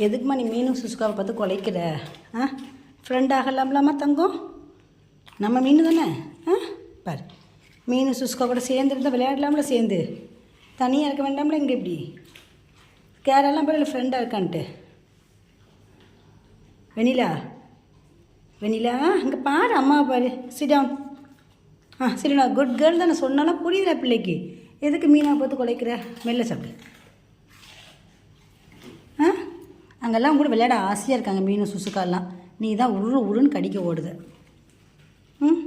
எதுக்குமா நீ மீனும் சுசுக்காவை பார்த்து குலைக்கிற? ஆ? ஃப்ரெண்ட் ஆகலாம்லாமா தங்கம்? நம்ம மீன் தானே? ஆ? பாரு. மீன் சுசுக்கா கூட சேர்ந்து இருந்தால் விளையாடலாம்ல சேர்ந்து. தனியாக இருக்க வேண்டாம்ல இங்கே இப்படி. கேரெல்லாம் பாரு ஃப்ரெண்டாக இருக்கான்ட்டு. வெனிலா வெனிலா இங்கே பாரு அம்மாவை பாரு. சிடவுன் ஆ சரிண்ணா குட் கேர்ள் தானே. சொன்னாலும் புரியுதா பிள்ளைக்கு. எதுக்கு மீனாக பார்த்து குலைக்கிற? மெல்ல சாப்பிடு ஆ அங்கெல்லாம் கூட விளையாட ஆசையாக இருக்காங்க மீன் சுசுக்காலாம். நீ தான் உரு உருன்னு கடிக்க ஓடுது. ம்?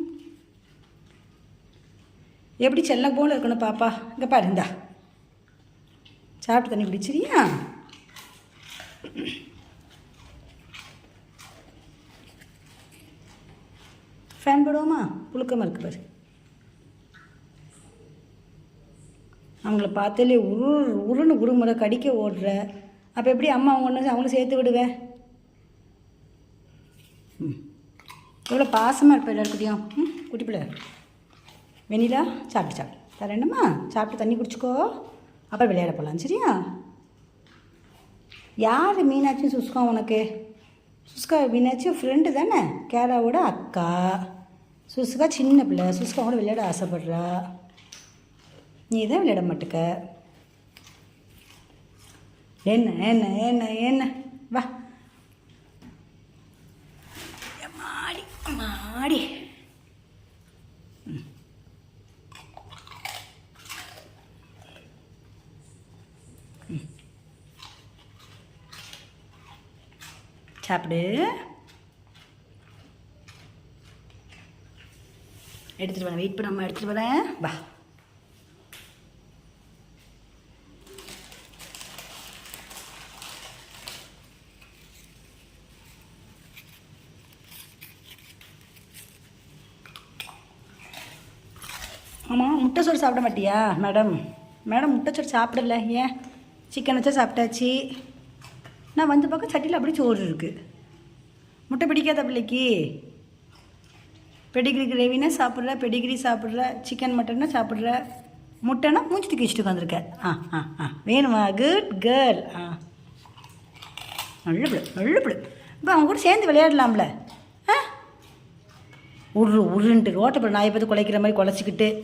எப்படி செல்ல போல இருக்கணும் பாப்பா? இங்கே பாரு இந்தா. சாப்பிட்டு தண்ணி குடிச்சிரியா ஃபேன் போடுவோமா? புழுக்கமாக இருக்கு பாரு. அவங்கள பார்த்தாலே உரு உருன்னு உருமுறை கடிக்க ஓடுற அப்போ எப்படி அம்மா அவங்க ஒன்று அவங்களும் சேர்த்து விடுவேன் ம். எவ்வளோ பாசமாக இருப்ப எல்லாருக்கிட்டையும் ம் குட்டி பிள்ளை. வெண்ணிலா சாப்பிட்டு சாப்பிட்டு தரேன் என்னம்மா சாப்பிட்டு தண்ணி குடிச்சிக்கோ. அப்புறம் விளையாட போகலாம் சரியா? யார் மீனாட்சி சுஸ்கா உனக்கு? சுஸ்கா மீனாட்சி ஃப்ரெண்டு தானே? கேராவோட அக்கா. சுஸ்கா சின்ன பிள்ளை. சுஸ்காவோட விளையாட ஆசைப்படுறா. நீ தான் விளையாட மாட்டுக்க. என்ன என்ன என்ன என்ன? வா. மாடி மாடி. சாப்பிடு. எடுத்துகிட்டு வரேன் வெயிட் பண்ணாமல் எடுத்துகிட்டு வரேன் வா. ஆமாம் முட்டை சோறு சாப்பிட மாட்டியா மேடம்? மேடம் முட்டை சோறு சாப்பிடல. ஏன்? சிக்கன் வச்சா சாப்பிட்டாச்சு. நான் வந்து பக்கம் சட்டியில் அப்படி சோறு இருக்குது முட்டை பிடிக்காத பிள்ளைக்கு. பெடிகிரி கிரேவினா சாப்பிட்ற பெடிகிரி சாப்பிட்ற சிக்கன் மட்டன்னா சாப்பிட்ற முட்டைனா மூஞ்சி தூக்கி வச்சுட்டு உட்காந்துருக்க ஆ ஆ ஆ. வேணுமா? குட் கேர்ள் ஆ. நல்ல பிள்ளை நல்ல பிள்ளை. இப்போ அவங்க கூட சேர்ந்து விளையாடலாம்ல. உரு உருன்ட்டு ரோட்டை நாயை பார்த்து குலைக்கிற மாதிரி குலைச்சிக்கிட்டு.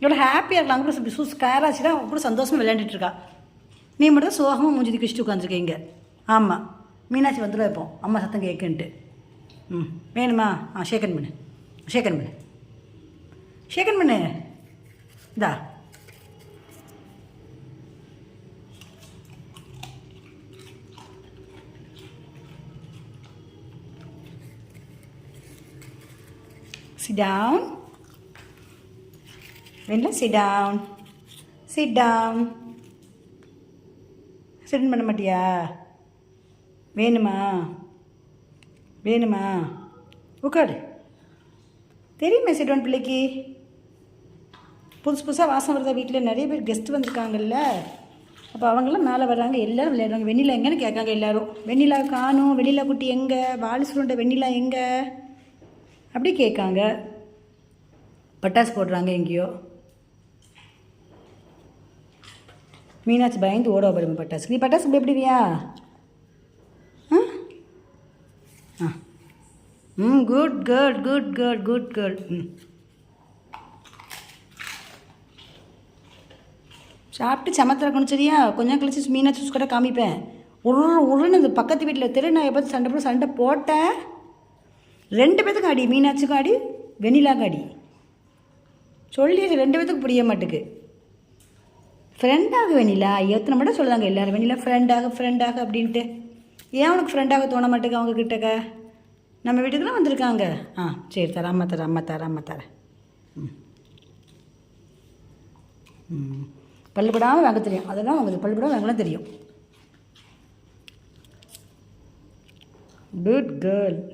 எவ்வளோ ஹாப்பியாக இருக்கலாம் கூட சூஸ் கேராச்சு தான் கூட சந்தோஷமாக விளையாண்டுட்டு இருக்கா. நீ மட்டும் தான் சோகமாக மூஞ்சி தூக்கிட்டு உட்காந்துருக்கீங்க ஆமாம் மீனாட்சி வந்துடும் வைப்போம் அம்மா சத்தம் கேட்குன்ட்டு. ம். வேணுமா? ஆ ஷேக்கன் பண்ணு. ஷேக்கன் பண்ணு. ஷேக்கன் பண்ணு. இந்தா. Sit down. Venla, sit down. Sit down. Sit பண்ண மாட்டியா? வேணுமா? வேணுமா? உட்காரு தெரியுமே சிட்வன் பிள்ளைக்கு? புதுசு புதுசாக வாசம் வருதா வீட்டில் நிறைய பேர் கெஸ்ட் வந்திருக்காங்கல்ல. அப்போ அவங்களாம் மேலே வர்றாங்க எல்லோரும் விளையாடுறாங்க. வெண்ணிலா எங்கேன்னு கேட்காங்க எல்லோரும். வெண்ணிலா காணும் வெண்ணிலா குட்டி எங்கே? வாலி வெண்ணிலா எங்கே? அப்படி கேட்காங்க. பட்டாசு போடுறாங்க எங்கேயோ. மீனாட்சி பயந்து ஓட பாருங்க பட்டாசு. நீ பட்டாசு பயப்படுவியா ஆ? ஆ. ம் good girl good girl good girl ம். சாப்பிட்டு சமத்தில் சரியா? கொஞ்சம் கழிச்சு மீனாட்சி ஜூஸ் கூட காமிப்பேன். உரு உருன்னு பக்கத்து வீட்டில் தெரு நான் எப்போ சண்டை போட சண்டை போட்டேன். ரெண்டு பேத்துக்கும் அடி மீனாட்சிக்கும் அடி வெனிலாக்கும் அடி. சொல்லியாச்சு ரெண்டு பேத்துக்கும் புரிய மாட்டுக்கு. ஃப்ரெண்டாக வெண்ணிலா எத்தனை மட்டும் சொல்லுதாங்க எல்லோரும் வெண்ணிலா ஃப்ரெண்டாக ஃப்ரெண்டாக அப்படின்ட்டு. ஏன் உனக்கு ஃப்ரெண்டாக தோண மாட்டேங்க அவங்க கிட்டக்க? நம்ம வீட்டுக்குலாம் வந்திருக்காங்க. ஆ சரி தரேன் அம்மா தரேன் அம்மா தரேன் அம்மா தரேன். ம். பல்லுபடாமல் வாங்க தெரியும். அதெல்லாம் உங்களுக்கு பல்லுபடாமல் வாங்கலாம் தெரியும். Good girl